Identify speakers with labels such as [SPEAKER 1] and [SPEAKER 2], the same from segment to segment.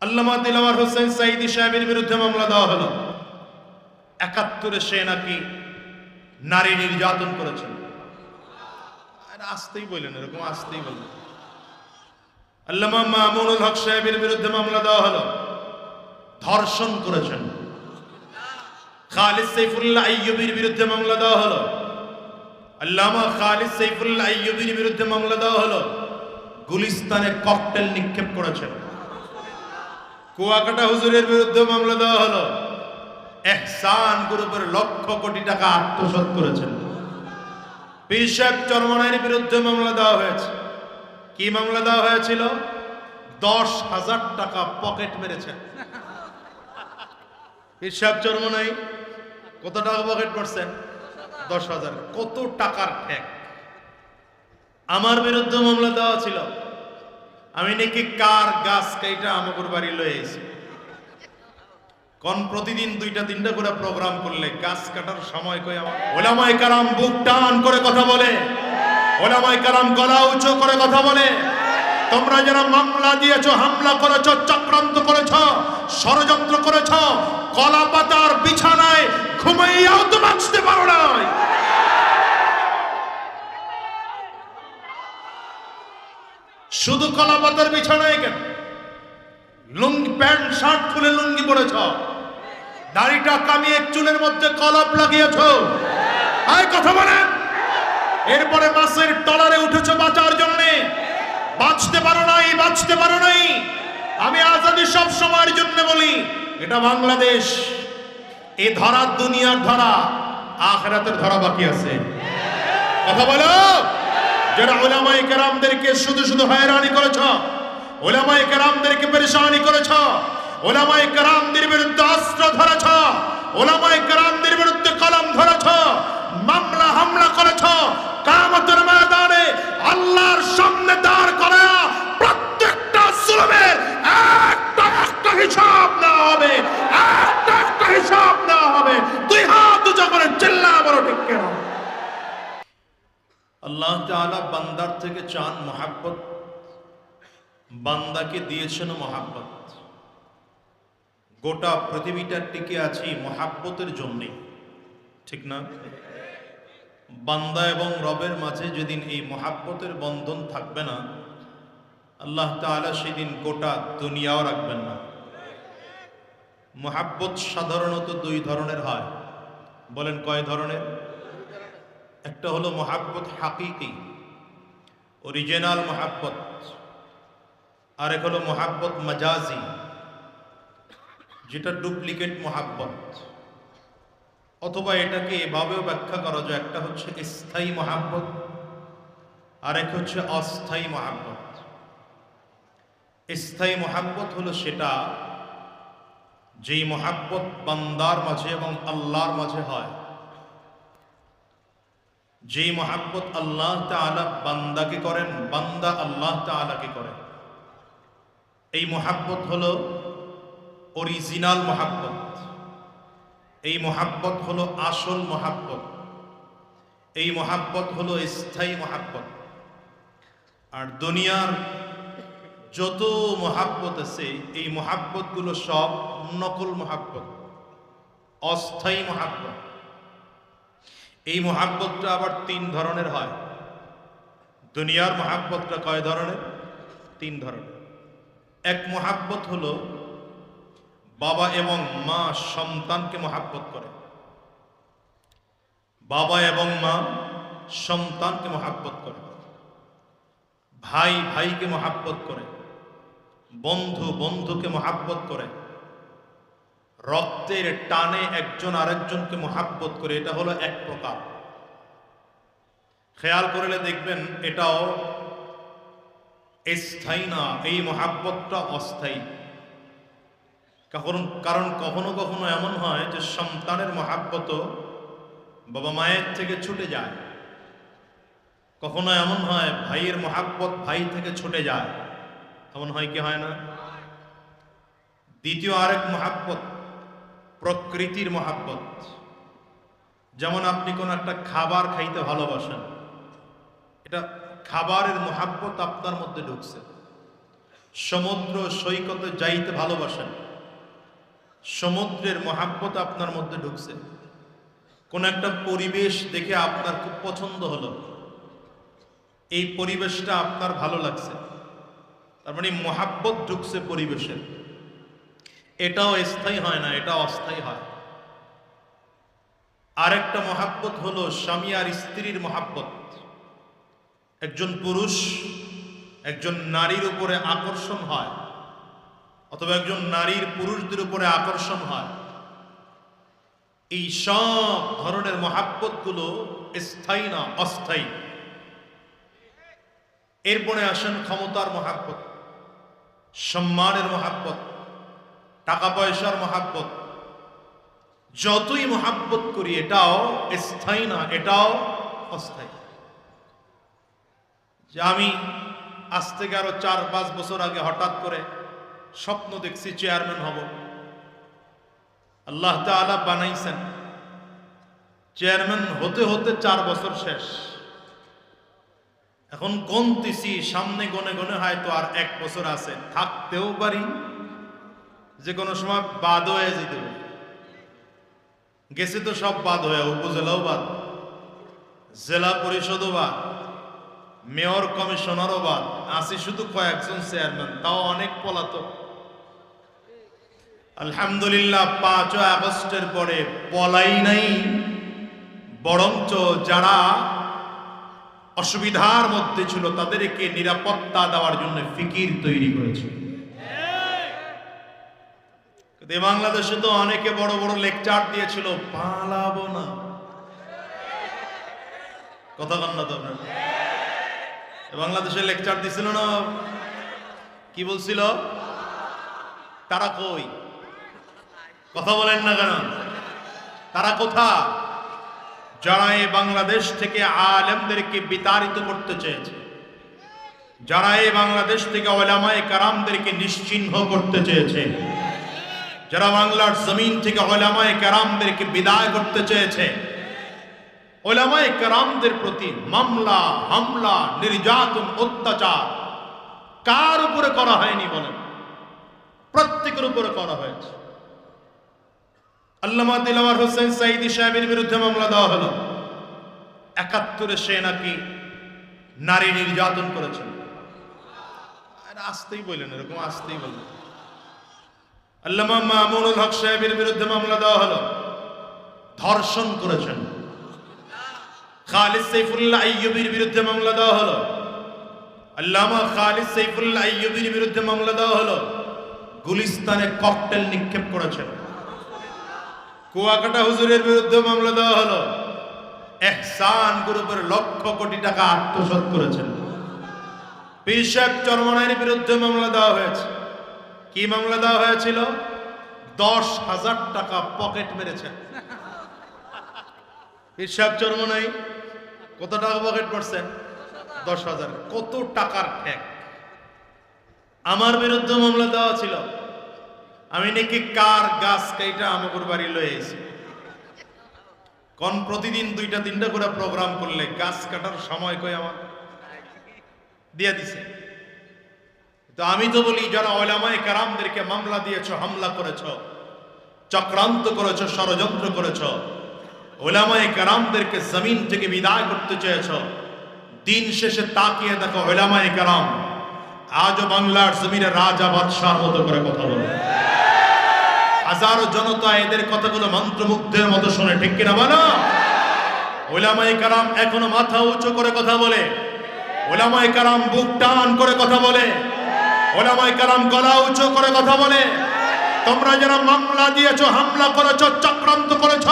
[SPEAKER 1] আল্লামা দিলাওয়ার হোসেন সাইদি সাহেবের বিরুদ্ধে মামলা দেওয়া হলো। একাত্তরে সে নাকি নারী নির্যাতন করেছেন। আসতেই বললেন, এরকম আসতেই বললেন। আল্লামা মামুনুল হক সাহেবের বিরুদ্ধে মামলা দেওয়া হলো। ধর্ষণ করেছেন। খালিদ সাইফুল্লাহ আইয়ুবির বিরুদ্ধে মামলা দেওয়া হলো। আল্লামা খালিদ সাইফুল্লাহ আইয়ুবির বিরুদ্ধে মামলা দেওয়া হলো। গুলিস্তানে ককটেল নিক্ষেপ করেছেন। কুয়াকাটা হুজুরের বিরুদ্ধে মামলা দেওয়া হলো। এহসান গ্রুপের লক্ষ কোটি টাকা আত্মসাৎ করেছেন। পীর সাহেব চরমনাইয়ের বিরুদ্ধে মামলা দেওয়া হয়েছে। কি মামলা দেওয়া হয়েছিল? দশ হাজার টাকা পকেট মেরেছেন পীর চরমনাই, কত টাকা পকেট করছেন দশ হাজার। কত টাকার ঠেক। আমার বিরুদ্ধে মামলা দেওয়া ছিল আমি নাকি কার গাছ কাইটা আমাদের বাড়ি লয়ে কোন প্রতিদিন দুইটা, তিনটা করে প্রোগ্রাম করলে গাছ কাটার সময় কই আমার? ওলামাই কালাম বুক টান করে কথা বলে। ওলামাই কালাম গলা উঁচু করে কথা বলে। তোমরা যারা মামলা দিয়েছ, হামলা করেছ, চক্রান্ত করেছ, ষড়যন্ত্র করেছ কলা পাতার বিছানায় ঘুমাইয়াও তো বাঁচতে পারো নাই। শুধু কলা পাতার বিছানায় কেন? লুঙ্গি, প্যান্ট, শার্ট খুলে লুঙ্গি পরেছ। দাড়িটা কামিয়ে চুলের মধ্যে কলাপ লাগিয়েছ। আয় কথা বলেন এরপরে বাসের টলারে উঠেছ বাঁচার জন্য। বাঁচতে পারো নাই, বাঁচতে পারো নাই। আমি আজাদি সব সময়ের জন্য বলি, এটা বাংলাদেশ। এ ধরা দুনিয়ার ধরা, আখরাতের ধরা বাকি আছে। কথা বলো। যারা ওলামাই কেরামদেরকে শুধু শুধু হয়রানি করেছ ওলামাই কেরামদেরকে পরেশানি করেছ ওলামাই কেরামদের বিরুদ্ধে অস্ত্র ধরেছ ওলামাই কেরামদের বিরুদ্ধে কলম ধরেছ, মামলা হামলা করেছ, কামতের ময়দানে আল্লাহ তাআলা বান্দার থেকে চান মোহাব্বত। বান্দাকে দিয়েছেন মোহাব্বত। গোটা পৃথিবীটা টিকে আছি মোহাব্বতের জন্যে। ঠিক না? বান্দা এবং রবের মাঝে যেদিন এই মোহাব্বতের বন্ধন থাকবে না, আল্লাহ তাআলা সেদিন গোটা দুনিয়াও রাখবেন না। মোহাব্বত সাধারণত দুই ধরনের হয়। বলেন কয় ধরনের? একটা হলো মোহাব্বত হাকিকি অরিজিনাল মোহাব্বত। আর এক হলো মোহাব্বত মাজাজি, যেটা ডুপ্লিকেট মোহাব্বত। অথবা এটাকে এভাবেও ব্যাখ্যা করা যায়, একটা হচ্ছে স্থায়ী মোহাব্বত আর এক হচ্ছে অস্থায়ী মোহাব্বত। স্থায়ী মোহাব্বত হলো সেটা যেই মোহাব্বত বান্দার মাঝে এবং আল্লাহর মাঝে হয়। যেই মোহাব্বত আল্লাহ তাআলা বান্দাকে করেন, বান্দা আল্লাহ তাআলাকে করেন এই মোহাব্বত হল অরিজিনাল মোহাব্বত। এই মোহাব্বত হলো আসল মোহাব্বত। এই মোহাব্বত হলো স্থায়ী মোহাব্বত। আর দুনিয়ার যত মহাব্বত আছে, এই মোহাব্বতগুলো সব নকল মোহাব্বত, অস্থায়ী মোহাব্বত। এই মোহাব্বতটা আবার তিন ধরনের হয়। দুনিয়ার মোহাব্বতটা কয় ধরনের? তিন ধরনের। এক মোহাব্বত হলো বাবা এবং মা সন্তানকে মোহাব্বত করে। বাবা এবং মা সন্তানকে মোহাব্বত করে। ভাই ভাইকে মোহাব্বত করে। বন্ধু বন্ধুকে মোহাব্বত করে। রক্তের টানে একজন আরেকজনকে মোহাব্বত করে, এটা হলো এক প্রকার। খেয়াল করলে দেখবেন এটাও স্থায়ী না, এই মহাব্বতটা অস্থায়ী। কারণ কারণ কখনো কখনো এমন হয় যে সন্তানের মহাব্বত বাবা মায়ের থেকে ছুটে যায়। কখনো এমন হয় ভাইয়ের মহাব্বত ভাই থেকে ছুটে যায়। এমন হয় কি হয় না? দ্বিতীয় আরেক মহাব্বত প্রকৃতির মহাব্বত। যেমন আপনি কোন একটা খাবার খাইতে ভালোবাসেন, এটা খাবারের মহাব্বত আপনার মধ্যে ঢুকছে। সমুদ্র সৈকতে যাইতে ভালোবাসেন, সমুদ্রের মহাব্বত আপনার মধ্যে ঢুকছে। কোন একটা পরিবেশ দেখে আপনার খুব পছন্দ হলো, এই পরিবেশটা আপনার ভালো লাগছে। তার মানে মহাব্বত ঢুকছে পরিবেশের। এটাও স্থায়ী হয় না এটা অস্থায়ী হয়। আরেকটা মহাব্বত হলো স্বামী আর স্ত্রীর মহাব্বত। একজন পুরুষ, একজন নারীর উপরে আকর্ষণ হয়, অথবা একজন নারীর পুরুষদের উপরে আকর্ষণ হয়। এই সব ধরনের মহাব্বতগুলো স্থায়ী না, অস্থায়ী। এরপরে আসেন ক্ষমতার মহাব্বত, সম্মানের মহাব্বত। টাকা পয়সার মহাব্বত। যতই মহাব্বত করি, এটাও স্থায়ী না, এটাও অস্থায়ী। যে আমি আজ থেকে আরও চার পাঁচ বছর আগে হঠাৎ করে স্বপ্ন দেখছি, চেয়ারম্যান হব। আল্লাহ তাআলা বানাইছেন। চেয়ারম্যান হতে হতে চার বছর শেষ। এখন গনতেছি সামনে গনে গনে হয়তো আর এক বছর আছে। থাকতেও পারি যে কোনো সময় বাদ হয়ে যেতে পারে। গেছে তো সব বাদ হয়ে, উপজেলাও বাদ, জেলা পরিষদও বাদ, মেয়র কমিশনারও বাদ আছে শুধু কয়েকজন চেয়ারম্যান, তাও অনেক পলাতক। আলহামদুলিল্লাহ পাঁচই আগস্টের পরে পলাই নাই, বরঞ্চ যারা অসুবিধার মধ্যে ছিল তাদেরকে নিরাপত্তা দেওয়ার জন্য ফিকির তৈরি করেছে। এ বাংলাদেশে তো অনেকে বড় বড় লেকচার দিয়েছিল, পালাবো না। কথা কন না তো? বাংলাদেশে লেকচার দিছিল না? কি বলছিল? তারা কই? কথা বলেন না কেন? তারা কোথা যারা এই বাংলাদেশ থেকে আলেমদেরকে বিতাড়িত করতে চেয়েছে, যারা এই বাংলাদেশ থেকে ওলামায়ে কারামদেরকে নিশ্চিহ্ন করতে চেয়েছে যারা বাংলার জমিন থেকে ওলামায়ে কারামদেরকে বিদায় করতে চেয়েছে, ওলামায়ে কারামদের প্রতি মামলা, হামলা, নির্যাতন, অত্যাচার কার উপরে করা হয়নি বলেন? প্রত্যেকের উপরে করা হয়েছে। আল্লামা দিলাওয়ার হোসেন সাইদি সাহেবের বিরুদ্ধে মামলা দেওয়া হলো। একাত্তরে সে নাকি নারী নির্যাতন করেছেন আরে আসতেই বললেন এরকম আসতেই বললেন আল্লামা মামুনুল হক সাহেবের বিরুদ্ধে মামলা দেওয়া হলো। ধর্ষণ করেছেন। খালিদ সাইফুল্লাহ আইয়ুবির বিরুদ্ধে মামলা দেওয়া হলো। আল্লামা খালিদ সাইফুল্লাহ আইয়ুবির বিরুদ্ধে মামলা দেওয়া হলো। গুলিস্তানে ককটেল নিক্ষেপ করেছেন। কুয়াকাটা হুজুরের বিরুদ্ধে মামলা দেওয়া হলো। এহসান গ্রুপের লক্ষ কোটি টাকা আত্মসাৎ করেছেন। পীর সাহেব চরমনাইয়ের বিরুদ্ধে মামলা দেওয়া হয়েছে। কি মামলা দেওয়া হয়েছিল? দশ হাজার টাকা পকেট মেরেছেন পীর সাহেব চরমনাই কত টাকা পকেট করছেন দশ হাজার। কত টাকার ঠেক। আমার বিরুদ্ধে মামলা দেওয়া ছিল। আমি নাকি কার গাছ কাইটা আমাকে বাড়ি লয়ে আইছি কোন প্রতিদিন দুইটা তিনটা করে প্রোগ্রাম করলে গাছ কাটার সময় কই আমার? দিয়া দিছে। তো আমি তো বলি যারা ওলামায়ে কারামদেরকে মামলা দিয়েছ, হামলা করেছ, চক্রান্ত করেছ, ষড়যন্ত্র করেছ। ওলামায়ে কারামদেরকে জমিন থেকে বিদায় করতে চেয়েছ। দিন শেষে তাকিয়ে দেখো, ওলামায়ে কারাম, আজও বাংলার জমিনে রাজা বাদশার মতো করে কথা বলে। হাজারো জনতা এদের কথাগুলো মন্ত্রমুগ্ধের মতো শোনে, ঠিক কিনা বলো? ওলামাই কারাম এখনও মাথা উঁচু করে কথা বলে। ওলামাই কারাম বুক টান করে কথা বলে। ওলামাই কারাম গলা উঁচু করে কথা বলে। তোমরা যারা মামলা দিয়েছ, হামলা করেছ, চক্রান্ত করেছ,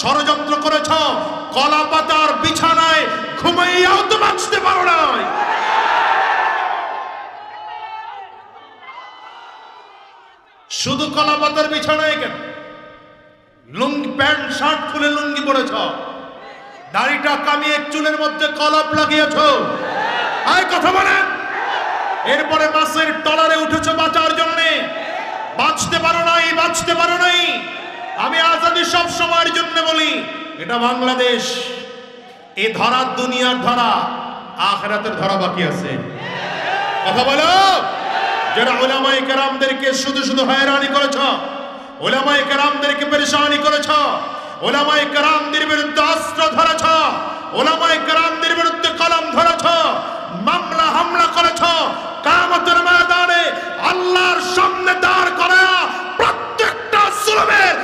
[SPEAKER 1] ষড়যন্ত্র করেছ, কলা পাতার বিছানায় ঘুমাইয়াও তো বাঁচতে পারো নাই। শুধু কলা পাতার বিছানায় কেন? লুঙ্গি, প্যান্ট, শার্ট খুলে লুঙ্গি পড়েছ দাড়িটা কামিয়ে চুলের মধ্যে কলাপ লাগিয়েছ। আয়, কথা বলেন। এরপরে মাসের টলারে উঠেছ বাঁচার জন্য। বাঁচতে পারো নাই, বাঁচতে পারো নাই। আমি আজাদি সব সময়ের জন্য বলি, এটা বাংলাদেশ এই ধরার দুনিয়ার ধরা, আখরাতের ধরা বাকি আছে। কথা বলো? যারা ওলামাই কেরামদেরকে শুধু শুধু হয়রানি করেছ ওলামাই কেরামদেরকে পেরেশানি করেছ ওলামাই কেরামদের বিরুদ্ধে অস্ত্র ধরেছ ওলামাই কেরামদের বিরুদ্ধে কলম ধরেছ মামলা হামলা করেছ কামতের ময়দানে আল্লাহর সামনে দাঁড় করা প্রত্যেকটা জুলুমের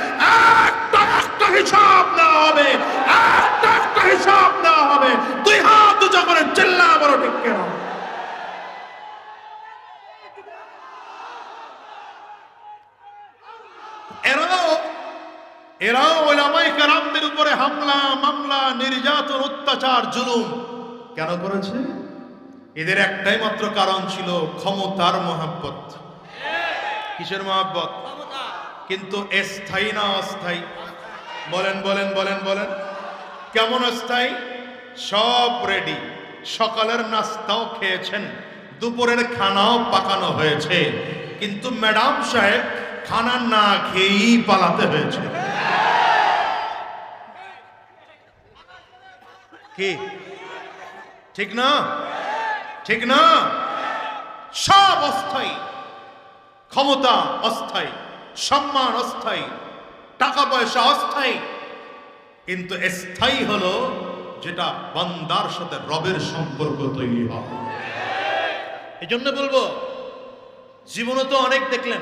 [SPEAKER 1] একটা একটা হিসাব নেওয়া হবে, একটা একটা হিসাব নেওয়া হবে। দুই হাত উঁচা করে চিল্লা বড় ঠিক কেন? এরাও এরাও ওলামাই কারামদের উপরে হামলা, মামলা, নির্যাতন, অত্যাচার, জুলুম। কেন করেছে? এদের একটাই মাত্র কারণ ছিল ক্ষমতার মহাব্বত। কিসের মহাব্বত? কিন্তু স্থায়ী না অস্থায়ী? বলেন বলেন বলেন বলেন। কেমন অস্থায়ী? সব রেডি সকালের নাস্তাও খেয়েছেন দুপুরের খানাও পাকানো হয়েছে। কিন্তু ম্যাডাম সাহেব খানা না খেয়েই পালাতে হয়েছে। কি? ঠিক না? ঠিক না? সব অস্থায়ী। ক্ষমতা অস্থায়ী, সম্মান অস্থায়ী, টাকা পয়সা অস্থায়ী। কিন্তু স্থায়ী হলো যেটা বান্দার সাথে রবের সম্পর্ক তৈরি হয়। এই জন্য বলব, জীবনে তো অনেক দেখলেন।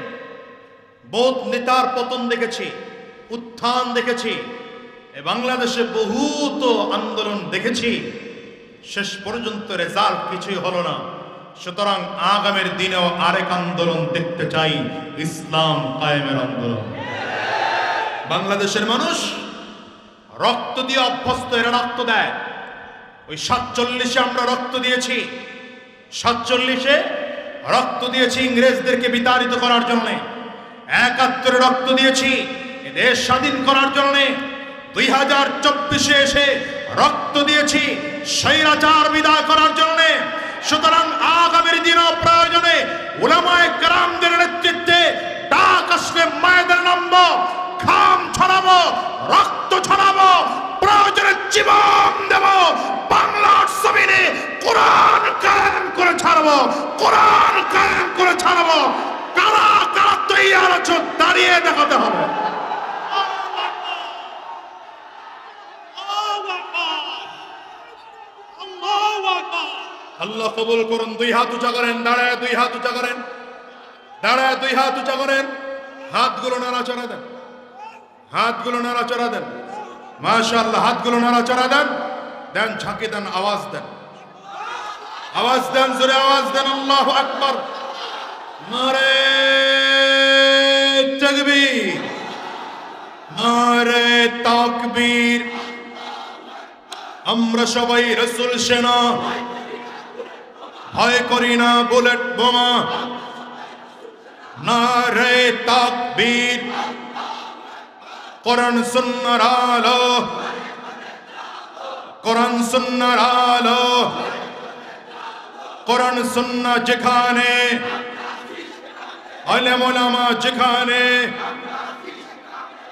[SPEAKER 1] বহুত নেতার পতন দেখেছি, উত্থান দেখেছি। বাংলাদেশে বহুত আন্দোলন দেখেছি। শেষ পর্যন্ত রেজাল্ট কিছুই হলো না। সুতরাং আগামীর দিনেও আরেক আন্দোলন দেখতে চাই, ইসলাম কায়েমের আন্দোলন। বাংলাদেশের মানুষ রক্ত দিয়ে অভ্যস্ত এরা রক্ত দেয়। ওই সাতচল্লিশে আমরা রক্ত দিয়েছি। সাতচল্লিশে রক্ত দিয়েছি ইংরেজদেরকে বিতাড়িত করার জন্যে। একাত্তরে রক্ত দিয়েছি দেশ স্বাধীন করার জন্যে। দুই হাজার চব্বিশে এসে রক্ত দিয়েছি। স্বৈরাচার বিদায় করার জন্য, সুতরাং আগামীর দিনও প্রয়োজনে উলামায়ে কেরামদের নেতৃত্বে ডাক আসলে মায়েদের নামব খাম ছড়াবো, রক্ত ছড়াবো, প্রয়োজনে জীবন দেব, বাংলার জমিনে কোরআন কায়েম করে ছাড়বো, কোরআন কায়েম করে ছাড়বো। কারা কারা তৈয়ার আছো, দাঁড়িয়ে দেখাতে হবে। আল্লাহ কবুল করুন, দুই হাত উঁচা করেন, দাঁড়ায়, দুই হাত উঁচা করেন, দাঁড়ায়, দুই হাত উঁচা করেন, হাতগুলো নাড়াচড়া দেন, হাতগুলো নাড়াচড়া দেন, মাশাআল্লাহ, হাতগুলো নাড়াচড়া দেন দেন, ঝাঁকে দেন, আওয়াজ দেন আওয়াজ দেন, জোরে আওয়াজ দেন, আল্লাহু আকবার, নারে তাকবীর নারে তাকবীর, আমরা সবাই রসুল সেনা ভয় করি না বুলেট বোমা। না রে তাকবীর। কোরআন সুন্নার আলো। কোরআন সুন্নার আলো। কোরআন সুন্না যেখানে আলেম ওলামা যেখানে,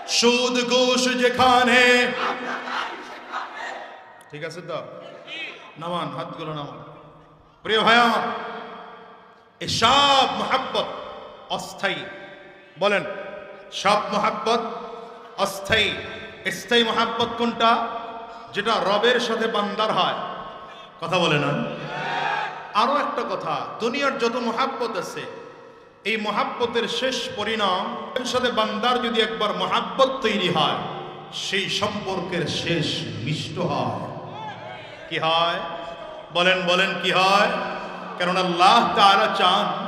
[SPEAKER 1] সুদ ঘুষ যেখানে। ঠিক আছে তো? নামান, হাতগুলো নামান। প্রিয় ভাই আমার এই সব মহাব্বত অস্থায়ী। বলেন, সব মহাব্বত অস্থায়ী। স্থায়ী মহাব্বত কোনটা? যেটা রবের সাথে বান্দার হয়। কথা বলে না আরও একটা কথা, দুনিয়ার যত মহাব্বত আছে, এই মহাব্বতের শেষ পরিণাম এর সাথে বান্দার যদি একবার মহাব্বত তৈরি হয়, সেই সম্পর্কের শেষ মিষ্ট হয়। কি হয়? বলেন বলেন কি হয়? কারণ আল্লাহ তাআলা চান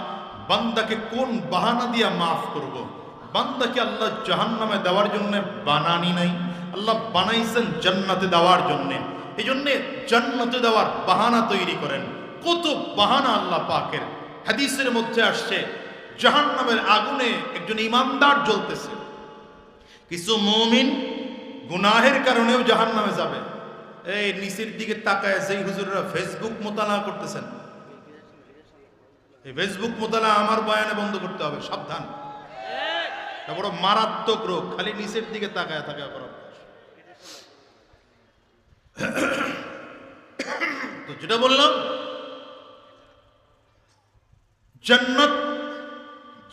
[SPEAKER 1] বান্দাকে কোন বাহানা দিয়ে মাফ করব। বান্দাকে আল্লাহ জাহান্নামে দেওয়ার জন্য বানানি নাই। আল্লাহ বানাইছেন জান্নাতে দেওয়ার জন্য। এই জন্যে জান্নাতে দেওয়ার বাহানা তৈরি করেন। কত বাহানা আল্লাহ পাকের। হাদিসের মধ্যে আসছে, জাহান্নামের আগুনে একজন ইমানদার জ্বলতেছে। কিছু মমিন গুনাহের কারণেও জাহান্নামে যাবে। এই নিচের দিকে তাকায় সেই হুজুররা ফেসবুক মোতালা করতেছেন। এই ফেসবুক মোতালা আমার বয়ানে বন্ধ করতে হবে, সাবধান। বড় মারাত্মক রোগ, খালি নিচের দিকে তাকায় থাকে তো যেটা বললাম, জান্নাত